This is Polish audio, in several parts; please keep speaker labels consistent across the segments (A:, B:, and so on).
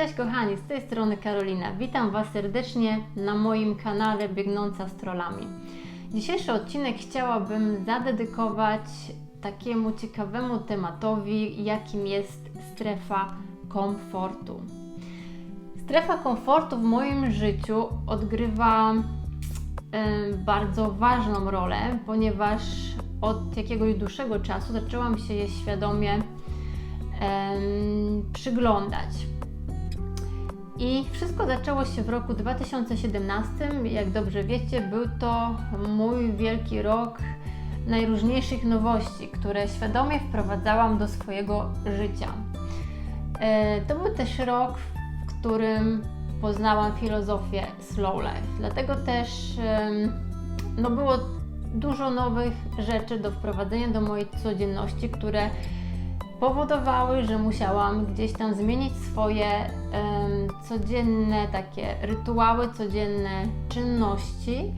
A: Cześć kochani, z tej strony Karolina. Witam Was serdecznie na moim kanale Biegnąca z Trollami. Dzisiejszy odcinek chciałabym zadedykować takiemu ciekawemu tematowi, jakim jest strefa komfortu. Strefa komfortu w moim życiu odgrywa em, bardzo ważną rolę, ponieważ od jakiegoś dłuższego czasu zaczęłam się jej świadomie przyglądać. I wszystko zaczęło się w roku 2017. Jak dobrze wiecie, był to mój wielki rok najróżniejszych nowości, które świadomie wprowadzałam do swojego życia. E, To był też rok, w którym poznałam filozofię slow life. Dlatego też no było dużo nowych rzeczy do wprowadzenia do mojej codzienności, które powodowały, że musiałam gdzieś tam zmienić swoje em, codzienne takie rytuały, codzienne czynności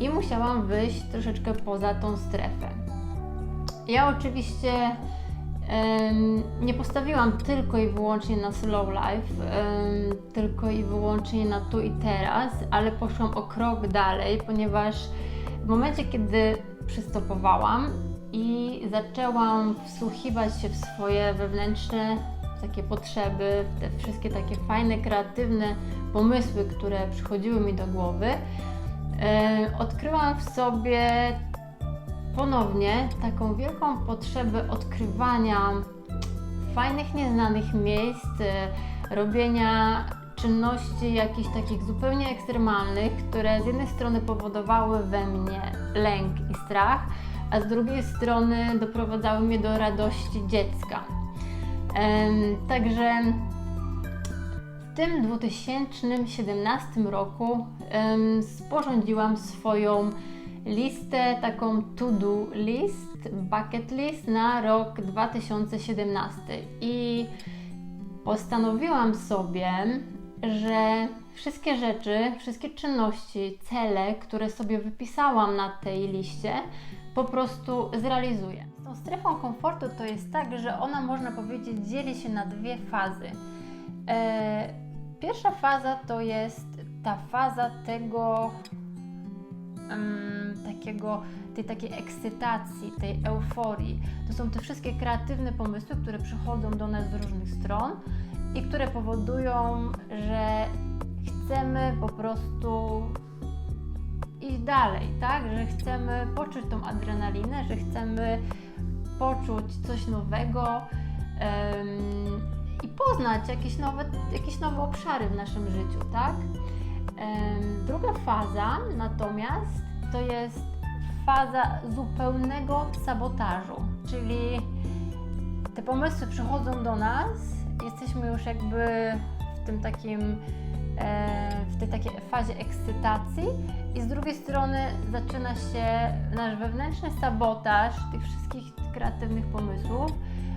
A: i musiałam wyjść troszeczkę poza tą strefę. Ja oczywiście em, nie postawiłam tylko i wyłącznie na slow life, em, tylko i wyłącznie na tu i teraz, ale poszłam o krok dalej, ponieważ w momencie, kiedy przystopowałam i zaczęłam wsłuchiwać się w swoje wewnętrzne takie potrzeby, w te wszystkie takie fajne, kreatywne pomysły, które przychodziły mi do głowy, e, odkryłam w sobie ponownie taką wielką potrzebę odkrywania fajnych, nieznanych miejsc, e, robienia czynności jakichś takich zupełnie ekstremalnych, które z jednej strony powodowały we mnie lęk i strach, a z drugiej strony doprowadzały mnie do radości dziecka. Także w tym 2017 roku sporządziłam swoją listę, taką to-do list, bucket list na rok 2017 i postanowiłam sobie, że wszystkie rzeczy, wszystkie czynności, cele, które sobie wypisałam na tej liście, po prostu zrealizuję. Z tą strefą komfortu to jest tak, że ona można powiedzieć dzieli się na dwie fazy. E, pierwsza faza to jest ta faza tego takiego, tej takiej ekscytacji, tej euforii. To są te wszystkie kreatywne pomysły, które przychodzą do nas z różnych stron i które powodują, że chcemy po prostu iść dalej, tak? Że chcemy poczuć tą adrenalinę, że chcemy poczuć coś nowego em, i poznać jakieś nowe, jakieś nowe obszary w naszym życiu, tak? Em, druga faza natomiast to jest faza zupełnego sabotażu, czyli te pomysły przychodzą do nas, jesteśmy już jakby w tym takim w tej takiej fazie ekscytacji i z drugiej strony zaczyna się nasz wewnętrzny sabotaż tych wszystkich kreatywnych pomysłów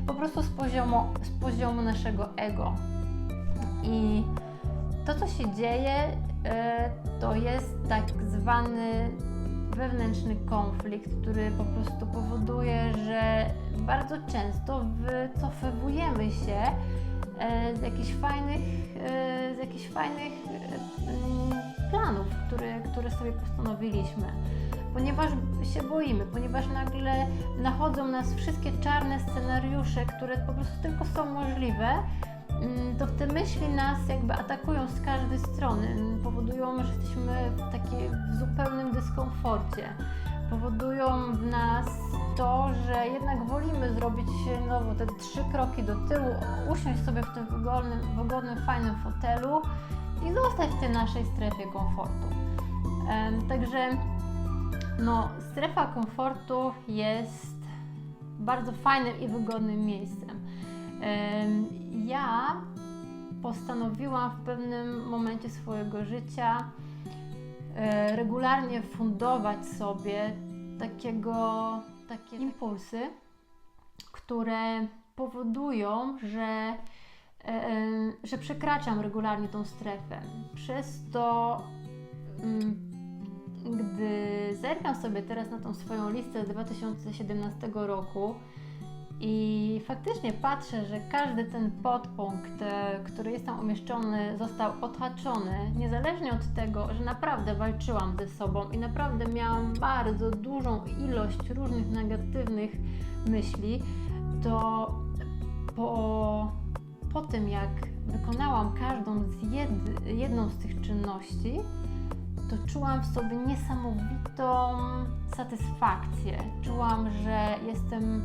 A: po prostu z poziomu, z poziomu naszego ego. I to, co się dzieje, e, to jest tak zwany wewnętrzny konflikt, który po prostu powoduje, że bardzo często wycofywujemy się e, z jakichś fajnych, e, z jakichś fajnych e, planów, które, które sobie postanowiliśmy. Ponieważ się boimy, ponieważ nagle nachodzą nas wszystkie czarne scenariusze, które po prostu tylko są możliwe, mm, to te myśli nas jakby atakują z każdej strony, powodują, że jesteśmy w takiej w zupełnym dyskomforcie. Powodują w nas to, że jednak wolimy zrobić no, te trzy kroki do tyłu, usiąść sobie w tym wygodnym, wygodnym fajnym fotelu i zostać w tej naszej strefie komfortu. Także no, strefa komfortu jest bardzo fajnym i wygodnym miejscem. Em, Ja postanowiłam w pewnym momencie swojego życia e, regularnie fundować sobie takiego, takie impulsy, które powodują, że, e, że przekraczam regularnie tą strefę. Przez to, mm, gdy zerkam sobie teraz na tą swoją listę z 2017 roku I faktycznie patrzę, że każdy ten podpunkt, e, który jest tam umieszczony, został odhaczony, niezależnie od tego, że naprawdę walczyłam ze sobą i naprawdę miałam bardzo dużą ilość różnych negatywnych myśli, to po, po tym, jak wykonałam każdą z jed, jedną z tych czynności, to czułam w sobie niesamowitą satysfakcję. Czułam, że jestem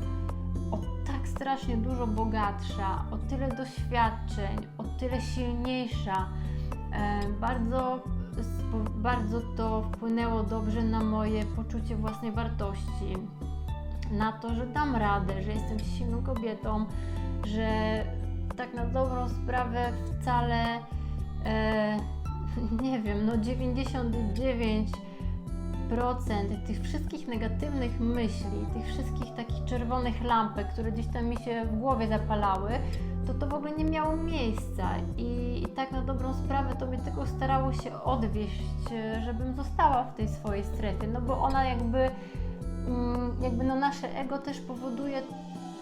A: o tak strasznie dużo bogatsza, o tyle doświadczeń, o tyle silniejsza. E, Bardzo, bardzo to wpłynęło dobrze na moje poczucie własnej wartości, na to, że dam radę, że jestem silną kobietą, że tak na dobrą sprawę wcale e, nie wiem, no 99% tych wszystkich negatywnych myśli, tych wszystkich takich czerwonych lampek, które gdzieś tam mi się w głowie zapalały, to to w ogóle nie miało miejsca i, i tak na dobrą sprawę to mnie tylko starało się odwieść, e, żebym została w tej swojej strefie, no bo ona jakby, mm, jakby no nasze ego też powoduje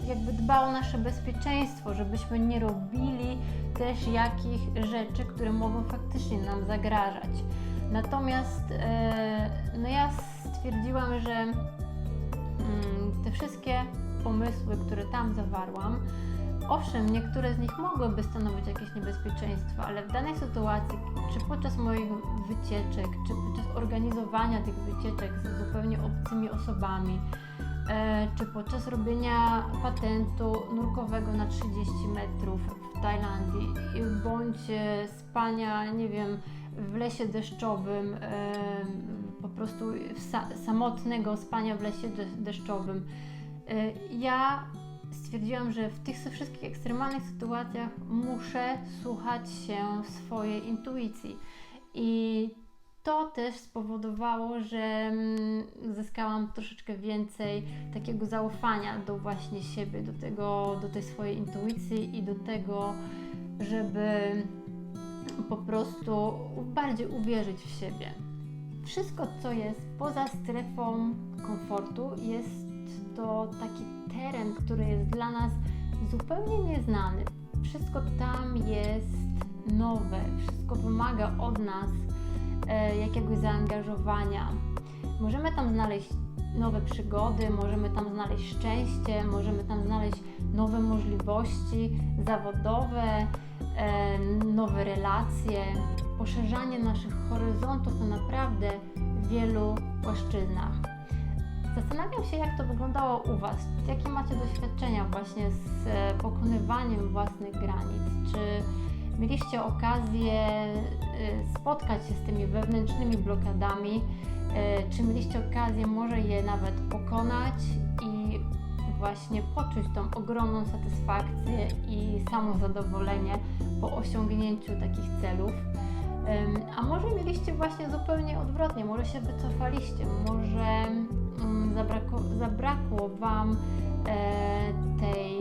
A: jakby dba o nasze bezpieczeństwo, żebyśmy nie robili też jakich rzeczy, które mogą faktycznie nam zagrażać. Natomiast e, no ja stwierdziłam, że mm, te wszystkie pomysły, które tam zawarłam, owszem, niektóre z nich mogłyby stanowić jakieś niebezpieczeństwo, ale w danej sytuacji, czy podczas moich wycieczek, czy podczas organizowania tych wycieczek z zupełnie obcymi osobami, e, czy podczas robienia patentu nurkowego na 30 metrów w Tajlandii, bądź e, spania, nie wiem, w lesie deszczowym, po prostu samotnego spania w lesie de deszczowym. E, Ja stwierdziłam, że w tych wszystkich ekstremalnych sytuacjach muszę słuchać się swojej intuicji. I to też spowodowało, że mm, zyskałam troszeczkę więcej takiego zaufania do właśnie siebie, do, tego, do tej swojej intuicji i do tego, żeby po prostu bardziej uwierzyć w siebie. Wszystko, co jest poza strefą komfortu, jest to taki teren, który jest dla nas zupełnie nieznany. Wszystko tam jest nowe, wszystko wymaga od nas e, jakiegoś zaangażowania. Możemy tam znaleźć nowe przygody, możemy tam znaleźć szczęście, możemy tam znaleźć nowe możliwości zawodowe, nowe relacje, poszerzanie naszych horyzontów na naprawdę wielu płaszczyznach. Zastanawiam się, jak to wyglądało u Was. Jakie macie doświadczenia właśnie z e, pokonywaniem własnych granic? Czy mieliście okazję e, spotkać się z tymi wewnętrznymi blokadami? E, Czy mieliście okazję może je nawet pokonać i właśnie poczuć tą ogromną satysfakcję i samozadowolenie po osiągnięciu takich celów? A może mieliście właśnie zupełnie odwrotnie, może się wycofaliście, może mm, zabrakło, zabrakło Wam e, tej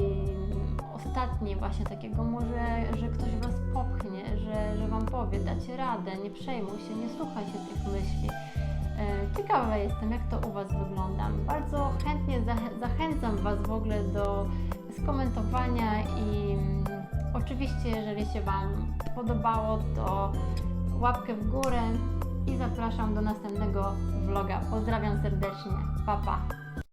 A: ostatniej właśnie takiego może, że ktoś Was popchnie, że, że Wam powie, dacie radę, nie przejmuj się, nie słuchaj się tych myśli. E, Ciekawa jestem, jak to u Was wygląda. Bardzo chętnie zach- zachęcam Was w ogóle do skomentowania i mm, oczywiście, jeżeli się Wam podobało, to łapkę w górę i zapraszam do następnego vloga. Pozdrawiam serdecznie. Pa, pa.